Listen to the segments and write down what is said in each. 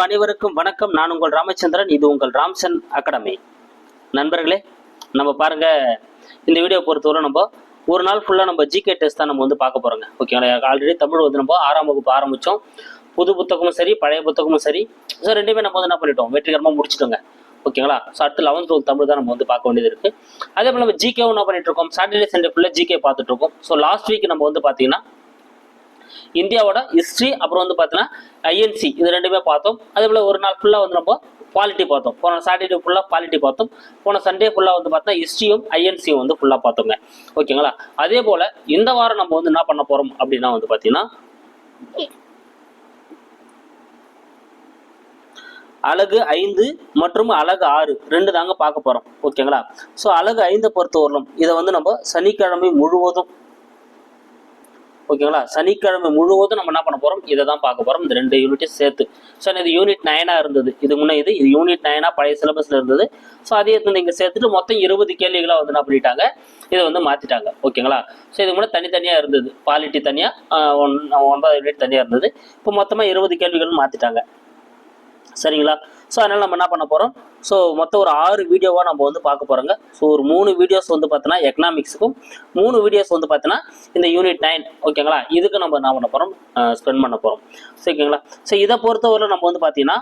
அனைவருக்கும் வணக்கம். நான் உங்கள் ராமச்சந்திரன். இது உங்கள் ராம்சன் அகாடமி. நண்பர்களே நம்ம பாருங்க இந்த வீடியோ பொறுத்தவரை நம்ம ஒரு நாள் ஃபுல்லாக நம்ம ஜிகே டெஸ்ட் தான் நம்ம வந்து பார்க்க போறோங்க. ஓகேங்களா ஆல்ரெடி தமிழ் வந்து நம்ம ஆறாம் வகுப்பு ஆரம்பித்தோம் புது புத்தகமும் சரி பழைய புத்தகமும் சரி. ஸோ ரெண்டுமே நம்ம வந்து என்ன பண்ணிட்டோம்? வெற்றிகரமாக முடிச்சிட்டோங்க. ஓகேங்களா ஸோ அடுத்து லெவன்த் டுவெல்த் தமிழ் தான் நம்ம வந்து பார்க்க வேண்டியது இருக்கு. அதே போல் நம்ம ஜிகேவும் என்ன பண்ணிட்டு இருக்கோம்? சாட்டர்டே சண்டே ஃபுல்லாக ஜிகே பார்த்துட்டு இருக்கோம். ஸோ லாஸ்ட் வீக் நம்ம வந்து பார்த்தீங்கன்னா இந்தியாவோட ஹிஸ்ட்ரி அப்புறம் வந்து பார்த்தீங்கன்னா ஐஎன்சி இது ரெண்டுமே பார்த்தோம். அதே போல் ஒரு நாள் ஃபுல்லாக வந்து நம்ம பாலிட்டி பார்த்தோம். போன சாட்டர்டே ஃபுல்லாக பாலிட்டி பார்த்தோம். போன சண்டே ஃபுல்லாக வந்து பார்த்தா ஹிஸ்ட்ரியும் ஐஎன்சியும் வந்து ஃபுல்லாக பார்த்தோங்க. ஓகேங்களா? அதே போல் இந்த வாரம் நம்ம வந்து என்ன பண்ண போகிறோம் அப்படின்னா வந்து பார்த்தீங்கன்னா அழகு ஐந்து மற்றும் அழகு ஆறு ரெண்டு தாங்க பார்க்க போகிறோம் ஓகேங்களா? ஸோ அழகு ஐந்தை பொறுத்தவரையிலும் இதை வந்து நம்ம சனிக்கிழமை முழுவதும் ஓகேங்களா? சனிக்கிழமை முழுவதும் நம்ம என்ன பண்ண போகிறோம் இதை தான் பார்க்க போகிறோம் இந்த ரெண்டு யூனிட்டையும் சேர்த்து. ஸோ இது யூனிட் நைனாக இருந்தது. இது முன்னே இது இது யூனிட் நைனாக பழைய சிலபஸ்ல இருந்தது. ஸோ அதே எடுத்து இங்கே சேர்த்துட்டு மொத்தம் இருபது கேள்விகளாக வந்து என்ன பண்ணிட்டாங்க? இதை வந்து மாற்றிட்டாங்க ஓகேங்களா? ஸோ இது முன்னே தனித்தனியாக இருந்தது. பாலிட்டி தனியாக ஒன் ஒன்பது யூனிட் தனியாக இருந்தது. இப்போ மொத்தமாக இருபது கேள்விகள் மாற்றிட்டாங்க சரிங்களா? ஸோ அதனால் நம்ம என்ன பண்ண போகிறோம் ஸோ மொத்தம் ஒரு ஆறு வீடியோவாக நம்ம வந்து பார்க்க போகிறோங்க ஸோ ஒரு மூணு வீடியோஸ் வந்து பார்த்தோன்னா எக்கனாமிக்ஸுக்கும் மூணு வீடியோஸ் வந்து பார்த்தோன்னா இந்த யூனிட் நைன் ஓகேங்களா இதுக்கு நம்ம என்ன பண்ண போகிறோம் ஸ்பெண்ட் பண்ண போகிறோம் ஓகேங்களா ஸோ இதை பொறுத்தவரை நம்ம வந்து பார்த்தீங்கன்னா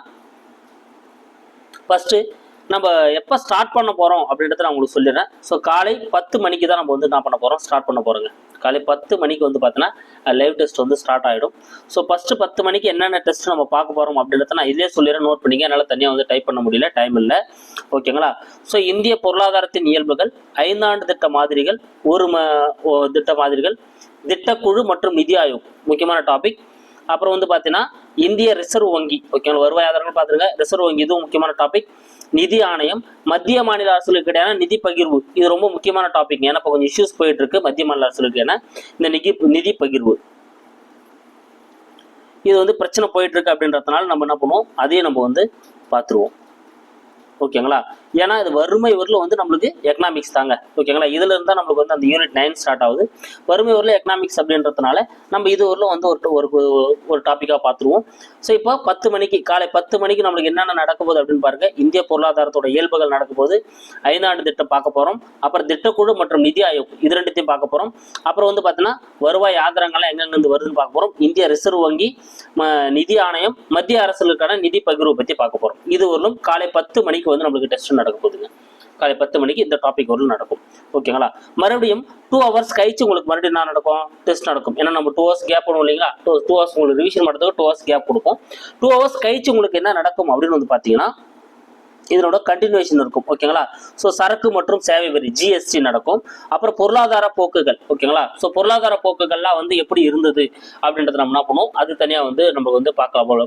ஃபஸ்ட்டு நம்ம எப்போ ஸ்டார்ட் பண்ண போகிறோம் அப்படின்றத நான் உங்களுக்கு சொல்லிடுறேன். ஸோ காலை பத்து மணிக்கு தான் நம்ம வந்து என்ன பண்ண போகிறோம் ஸ்டார்ட் பண்ண போகிறோங்க காலை பத்து மணிக்கு வந்து பார்த்தீங்கன்னா லைவ் டெஸ்ட் வந்து ஸ்டார்ட் ஆகிடும் ஸோ ஃபஸ்ட்டு பத்து மணிக்கு என்னென்ன டெஸ்ட் நம்ம பார்க்க போகிறோம் அப்படின்றத நான் இதே சொல்லிடுறேன். நோட் பண்ணிங்க என்னால் தனியாக வந்து டைப் பண்ண முடியல. டைம் இல்லை. ஓகேங்களா ஸோ இந்திய பொருளாதாரத்தின் இயல்புகள் ஐந்தாண்டு திட்ட மாதிரிகள் ஒரு ம ஓ- திட்ட மாதிரிகள் திட்டக்குழு மற்றும் நிதி ஆயோக். முக்கியமான டாபிக் அப்புறம் வந்து பார்த்தீங்கன்னா இந்திய ரிசர்வ் வங்கி. ஓகேங்களா வருவாய் ஆதாரங்கள் பார்த்துருங்க. ரிசர்வ் வங்கி இதுவும் முக்கியமான டாபிக் நிதி ஆணையம் மத்திய மாநில அரசுகளுக்கு இடையான நிதி பகிர்வு. இது ரொம்ப முக்கியமான டாபிக் ஏன்னா இப்போ கொஞ்சம் இஷ்யூஸ் போயிட்டு இருக்கு. மத்திய மாநில அரசுகளுக்கு என இந்த நிதி நிதி பகிர்வு. இது வந்து பிரச்சனை போயிட்டு இருக்கு அப்படின்றதுனால நம்ம என்ன பண்ணுவோம்? அதையும் நம்ம வந்து பார்த்துருவோம். ஓகேங்களா? ஏன்னா இது வறுமை வரல வந்து நம்மளுக்கு எக்கனாமிக்ஸ் தாங்க. ஓகேங்களா இதுல இருந்தால் நம்மளுக்கு வந்து அந்த யூனிட் நைன் ஸ்டார்ட் ஆகுது. வறுமை வரல எக்கனாமிக்ஸ் அப்படின்றதுனால நம்ம இது வரல வந்து ஒரு ஒரு ஒரு டாப்பிக்காக பார்த்துருவோம் ஸோ இப்போ பத்து மணிக்கு காலை பத்து மணிக்கு நம்மளுக்கு என்னென்ன நடக்க போகுது அப்படின்னு பாருங்க. இந்திய பொருளாதாரத்தோட இயல்புகள் நடக்க போது ஐந்தாண்டு திட்டம் பார்க்க போகிறோம் அப்புறம் திட்டக்குழு மற்றும் நிதி ஆயோக் இது ரெண்டுத்தையும் பார்க்க போகிறோம் அப்புறம் வந்து பார்த்தீங்கன்னா வருவாய் ஆதாரங்கள்லாம் எங்கெங்கிருந்து வருதுன்னு பார்க்க போகிறோம் இந்திய ரிசர்வ் வங்கி ம- நிதி ஆணையம் மத்திய அரசுகளுக்கான நிதி பகிர்வு பற்றி பார்க்க போகிறோம் இது வரலும் காலை பத்து மணிக்கு வந்து நம்மளுக்கு டெஸ்ட் நடக்க போகுதுங்க காலை பத்து மணிக்கு இந்த டாபிக் வரலும் நடக்கும். ஓகேங்களா மறுபடியும் டூ ஹவர்ஸ் கழிச்சு உங்களுக்கு மறுபடியும் என்ன நடக்கும்? டெஸ்ட் நடக்கும். ஏன்னா நம்ம டூ ஹவர்ஸ் கேப் பண்ணுவோம் இல்லைங்களா? டூ டூ ஹவர்ஸ் உங்களுக்கு ரிவிஷன் பண்ணுறதுக்கு டூ ஹவர்ஸ் கேப் கொடுக்கும். டூ ஹவர்ஸ் கழிச்சு உங்களுக்கு என்ன நடக்கும் அப்படின்னு வந்து பார்த்தீங்கன்னா இதனோட கண்டினியூஷன் இருக்கும். ஓகேங்களா ஸோ சரக்கு மற்றும் சேவை வரி ஜிஎஸ்டி நடக்கும். அப்புறம் பொருளாதார போக்குகள். ஓகேங்களா ஸோ பொருளாதார போக்குகள்லாம் வந்து எப்படி இருந்தது அப்படின்றத நம்ம என்ன பண்ணுவோம்? அது தனியாக வந்து நம்ம வந்து பார்க்க போல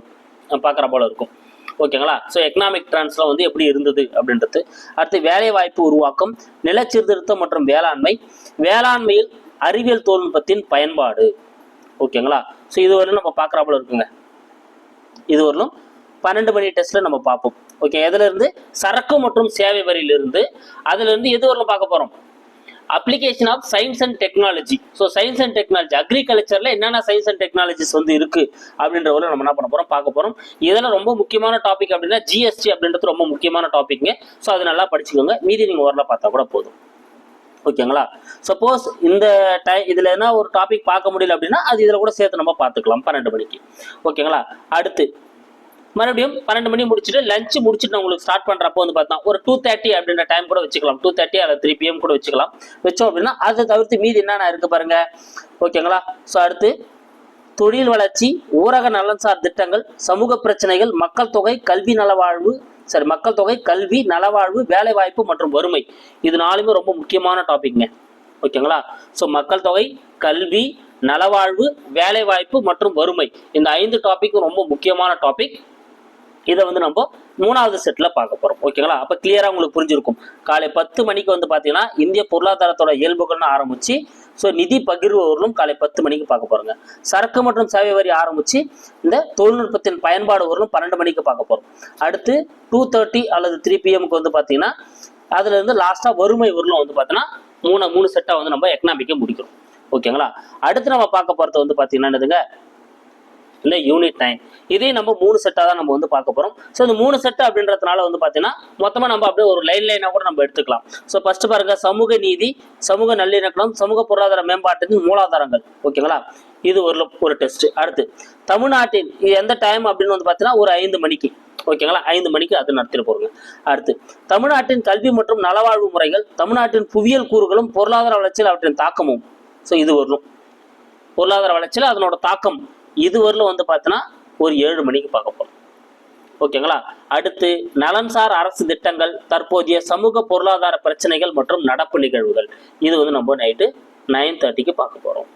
பார்க்குற போல இருக்கும். ஓகேங்களா? ஸோ எக்கனாமிக் ட்ரான்ஸ்லாம் வந்து எப்படி இருந்தது அப்படின்றது. அடுத்து வேலை வாய்ப்பு உருவாக்கம் நிலச்சீர்திருத்தம் மற்றும் வேளாண்மை. வேளாண்மையில் அறிவியல் தொழில்நுட்பத்தின் பயன்பாடு. ஓகேங்களா? ஸோ இதுவரையிலும் நம்ம பார்க்குறாப்புல போல இருக்குங்க. இது பன்னெண்டு மணி டெஸ்ட்ல நம்ம பார்ப்போம். ஓகே எதுல இருந்து? சரக்கு மற்றும் சேவை வரியிலிருந்து. அதுல இருந்து எது பார்க்க போறோம்? Application of science and technology so science and technology அக்ரிகல்ச்சரில் என்னென்ன சயின்ஸ் அண்ட் டெக்னாலஜிஸ் வந்து இருக்கு அப்படின்ற ஒரு நம்ம என்ன பண்ண போறோம் பார்க்க போறோம். இதெல்லாம் ரொம்ப முக்கியமான டாபிக் அப்படின்னா ஜிஎஸ்டி அப்படின்றது ரொம்ப முக்கியமான டாபிக்ங்க ஸோ அது நல்லா படிச்சுக்கோங்க. மீதி நீங்கள் ஓரளவு பார்த்தா கூட போதும். ஓகேங்களா சப்போஸ் இந்த டை இதில் என்ன ஒரு டாபிக் பார்க்க முடியல அப்படின்னா அது இதில் கூட சேர்த்து நம்ம பார்த்துக்கலாம் பன்னெண்டு மணிக்கு. ஓகேங்களா அடுத்து மறுபடியும் பன்னெண்டு மணி முடிச்சுட்டு லஞ்ச் முடிச்சுட்டு நான் உங்களுக்கு ஸ்டார்ட் பண்ணுறப்போ வந்து பார்த்தா ஒரு டூ தேர்ட்டி அப்படின்ற டைம் கூட வச்சுக்கலாம். டூ தேர்ட்டி அல்லது த்ரீ பிஎம் கூட வச்சுக்கலாம். வச்சோம் அப்படின்னா அதை தவிர்த்து மீதி என்னென்ன இருக்கு பாருங்க. ஓகேங்களா ஸோ அடுத்து தொழில் வளர்ச்சி ஊரக நலன்சார் திட்டங்கள் சமூக பிரச்சனைகள் மக்கள் தொகை கல்வி நலவாழ்வு சரி மக்கள் தொகை கல்வி நலவாழ்வு வேலைவாய்ப்பு மற்றும் வறுமை. இது நாலுமே ரொம்ப முக்கியமான டாபிக்ங்க ஓகேங்களா ஸோ மக்கள் தொகை கல்வி நலவாழ்வு வேலைவாய்ப்பு மற்றும் வறுமை. இந்த ஐந்து டாபிக்கும் ரொம்ப முக்கியமான டாபிக் இதை வந்து நம்ம மூணாவது செட்ல பார்க்க போறோம். ஓகேங்களா அப்ப கிளியரா உங்களுக்கு புரிஞ்சிருக்கும். காலை பத்து மணிக்கு வந்து பாத்தீங்கன்னா இந்திய பொருளாதாரத்தோட இயல்புகள்னு ஆரம்பிச்சு ஸோ நிதி பகிர்வு வரலும் காலை பத்து மணிக்கு பார்க்க போறோங்க. சரக்கு மற்றும் சேவை வரி ஆரம்பிச்சு இந்த தொழில்நுட்பத்தின் பயன்பாடு வரலும் பன்னெண்டு மணிக்கு பார்க்க போறோம். அடுத்து டூ தேர்ட்டி அல்லது த்ரீ பிஎம்க்கு வந்து பாத்தீங்கன்னா அதுல இருந்து லாஸ்டா வறுமை வரலும் வந்து பாத்தீங்கன்னா மூணு மூணு செட்டா வந்து நம்ம எக்கனாமிக்கை முடிக்கிறோம். ஓகேங்களா அடுத்து நம்ம பார்க்க போறது வந்து பாத்தீங்கன்னா என்னதுங்க? இல்லை யூனிட் நைன் இதே நம்ம மூணு செட்டாக தான் நம்ம வந்து பார்க்க போகிறோம் ஸோ இந்த மூணு செட்டு அப்படின்றதுனால வந்து பார்த்தீங்கன்னா மொத்தமாக நம்ம அப்படியே ஒரு லைன் லைனாக கூட நம்ம எடுத்துக்கலாம். ஸோ ஃபர்ஸ்ட் பாருங்க சமூக நீதி சமூக நல்லிணக்கம் சமூக பொருளாதார மேம்பாட்டுக்கு மூலாதாரங்கள். ஓகேங்களா இது ஒரு ஒரு டெஸ்ட் அடுத்து தமிழ்நாட்டின் இது எந்த டைம் அப்படின்னு வந்து பார்த்தீங்கன்னா ஒரு ஐந்து மணிக்கு. ஓகேங்களா ஐந்து மணிக்கு அது நடத்திட்டு போறோங்க. அடுத்து தமிழ்நாட்டின் கல்வி மற்றும் நலவாழ்வு முறைகள் தமிழ்நாட்டின் புவியியல் கூறுகளும் பொருளாதார வளர்ச்சியில் அவற்றின் தாக்கமும். ஸோ இது வரலும் பொருளாதார வளர்ச்சியில் அதனோட தாக்கம். இதுவரையிலும் வந்து பார்த்தீங்கன்னா ஒரு ஏழு மணிக்கு பார்க்க போகிறோம் ஓகேங்களா? அடுத்து நலன்சார் அரசு திட்டங்கள் தற்போதைய சமூக பொருளாதார பிரச்சனைகள் மற்றும் நடப்பு நிகழ்வுகள். இது வந்து நம்ம நைட்டு நைன் தேர்ட்டிக்கு பார்க்க போகிறோம்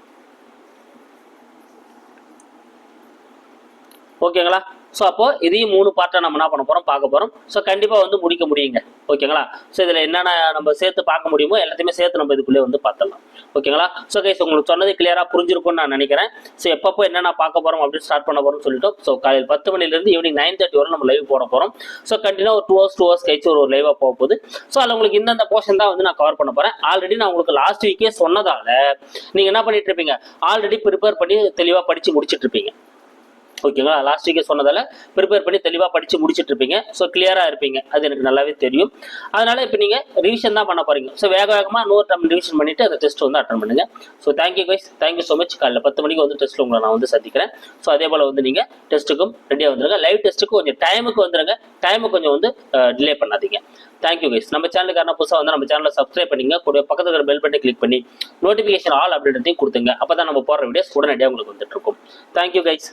ஓகேங்களா? ஸோ அப்போ இதையும் மூணு பார்ட்டை நம்ம என்ன பண்ண போகிறோம் பார்க்க போகிறோம் ஸோ கண்டிப்பாக வந்து முடிக்க முடியுங்க. ஓகேங்களா? ஸோ இதில் என்னென்ன நம்ம சேர்த்து பார்க்க முடியுமோ எல்லாத்தையுமே சேர்த்து நம்ம இதுக்குள்ளே வந்து பார்த்துடலாம். ஓகேங்களா? ஸோ கைஸ் உங்களுக்கு சொன்னது கிளியராக புரிஞ்சிருக்கும்னு நான் நினைக்கிறேன். ஸோ எப்பப்போ என்னென்ன பார்க்க போகிறோம் அப்படின்னு ஸ்டார்ட் பண்ண போகிறோம்னு சொல்லிட்டோம். ஸோ காலையில் பத்து மணிலேருந்து ஈவினிங் நைன் தேர்ட்டி வரை நம்ம லைவ் போட போகிறோம் ஸோ கண்டினியூ ஒரு டூ ஹவர்ஸ் டூ ஹவர்ஸ் கழிச்சு ஒரு லைவாக போக போகுது. ஸோ அதில் உங்களுக்கு இந்தந்த போர்ஷன் தான் வந்து நான் கவர் பண்ண போகிறேன் ஆல்ரெடி நான் உங்களுக்கு லாஸ்ட் வீக்கே சொன்னதால் நீங்கள் என்ன பண்ணிட்டு இருப்பீங்க? ஆல்ரெடி ப்ரிப்பேர் பண்ணி தெளிவாக படித்து முடிச்சுட்டு இருப்பீங்க. ஓகேங்களா? லாஸ்ட் வீக்கே சொன்னதால் ப்ரிப்பேர் பண்ணி தெளிவாக படித்து முடிச்சுட்டு இருப்பீங்க ஸோ கிளியராக இருப்பீங்க. அது எனக்கு நல்லாவே தெரியும். அதனால் இப்போ நீங்கள் ரிவிஷன் தான் பண்ண போறீங்க. ஸோ வேக வேகமாக நூறு டைம் ரிவிஷன் பண்ணிவிட்டு அந்த டெஸ்ட் வந்து அட்டன் பண்ணுங்க. So thank you guys thank you so much காலைல பத்து மணிக்கு வந்து டெஸ்ட்டில் உங்களை நான் வந்து சந்திக்கிறேன். ஸோ அதே போல் வந்து நீங்கள் டெஸ்ட்டுக்கும் ரெடியாக வந்துருங்க. லைவ் டெஸ்ட்டுக்கு கொஞ்சம் டைமுக்கு வந்துருங்க. டைமை கொஞ்சம் வந்து டிலே பண்ணாதீங்க. தேங்க்யூ கைஸ் நம்ம சேனலுக்கான புதுசாக வந்து நம்ம சேனலை சப்ஸ்கிரைப் பண்ணிங்க. கூட பக்கத்தில் இருக்கிற பெல் பட்டை கிளிக் பண்ணி நோட்டிஃபிகேஷன் ஆல் அப்படின்றதையும் கொடுத்துங்க அப்போ தான் நம்ம போடுற வீடியோஸ் உடனடியாக உங்களுக்கு வந்துட்டு இருக்கும் தேங்க்யூ கைஸ்